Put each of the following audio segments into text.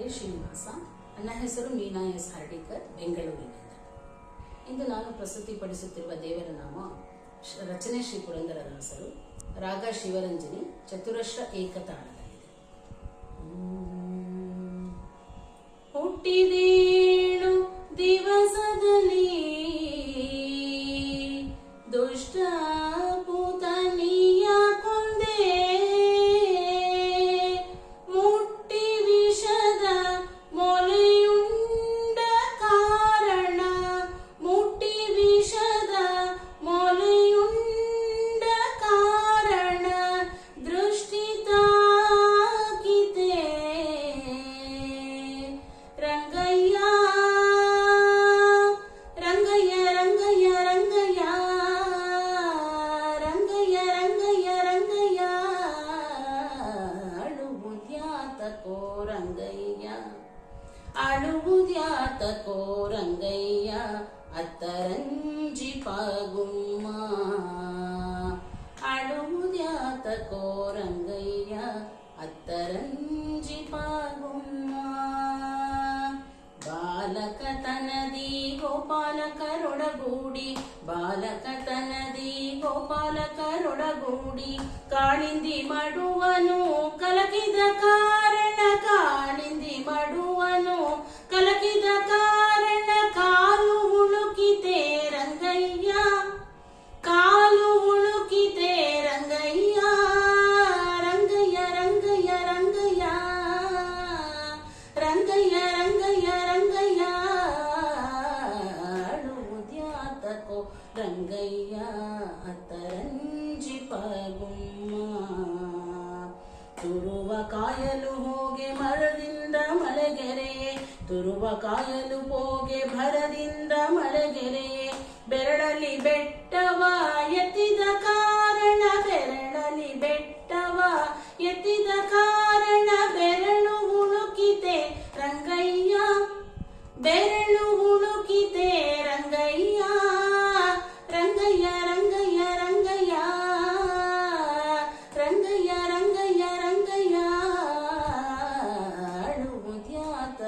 ಹರೇ ಶ್ರೀನಿವಾಸ ನನ್ನ ಹೆಸರು ಮೀನಾ ಎಸ್ ಹರ್ಡಿಕರ್, ಬೆಂಗಳೂರಿನಿಂದ ಇಂದು ನಾನು ಪ್ರಸ್ತುತಿಪಡಿಸುತ್ತಿರುವ ದೇವರ ನಾಮ ರಚನೆ ಶ್ರೀ ಪುರಂದರದಾಸರು ರಾಗ ಶಿವರಂಜನಿ, ಚತುರಶ್ರ ಏಕತಾಳದಲ್ಲಿದೆ ಹ್ಮ್. ಅಳುವುದ್ಯಾತಕೋ ಕೋರಂಗಯ್ಯ, ಅತ್ತರಂಜಿ ಪಾಗುಮ್ಮ. ಅಳುವುದ್ಯಾತಕೋ ಕೋರಂಗಯ್ಯ, ಅತ್ತರಂಜಿ ಪಾಗುಮ್ಮ. ಬಾಲಕತನದಿ ಗೋಪಾಲಕರೊಡಗೂಡಿ ಬಾಲಕತನದಿ ಗೋಪಾಲಕರೊಡಗೂಡಿ ಕಾಳಿಂದಿ ಮಡುವನು ಕಲಕಿದ ಕಾರಣ, ಕಾಳಿಂದಿ ಮಡುವನು ರಂಗಯ್ಯ ರಂಗಯ್ಯ ರಂಗಯ್ಯ ಆಡುವುದ್ಯಾತಕೋ ರಂಗಯ್ಯ ಅತ್ತರಂಜಿ ಪಗುಮ್ಮ ತುರುವ ಕಾಯಲು ಹೋಗೆ ಮರದಿಂದ ಮಳೆಗೆರೆಯೇ ತುರುವ ಕಾಯಲು ಹೋಗೆ ಭರದಿಂದ ಮಳೆಗೆರೆಯೇ ಬೆರಳಲ್ಲಿ ಬೆಟ್ಟವ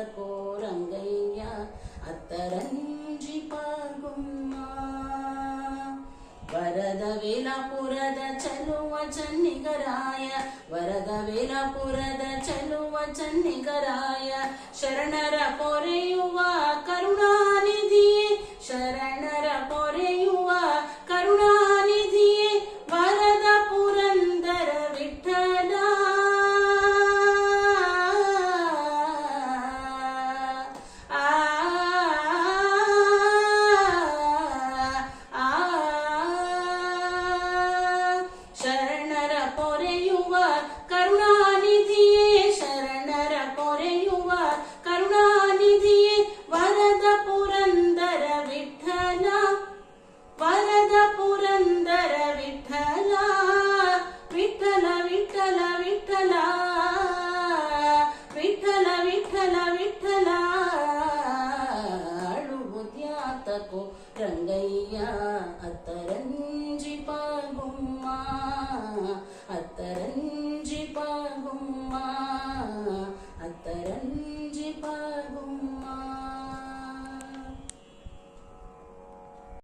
ಅಳುವುದ್ಯಾತಕೋ ರಂಗಯ್ಯ ಅತ್ತರಂಜಿ ಪಾಗುಮ್ಮ ವರದ ವೇಲಾಪುರದ ಚಲುವ ಚನ್ನಿಗರಾಯ ವರದ ವೇಲಾಪುರದ ಚಲುವ ಚನ್ನಿಗರಾಯ ಶರಣರ أثر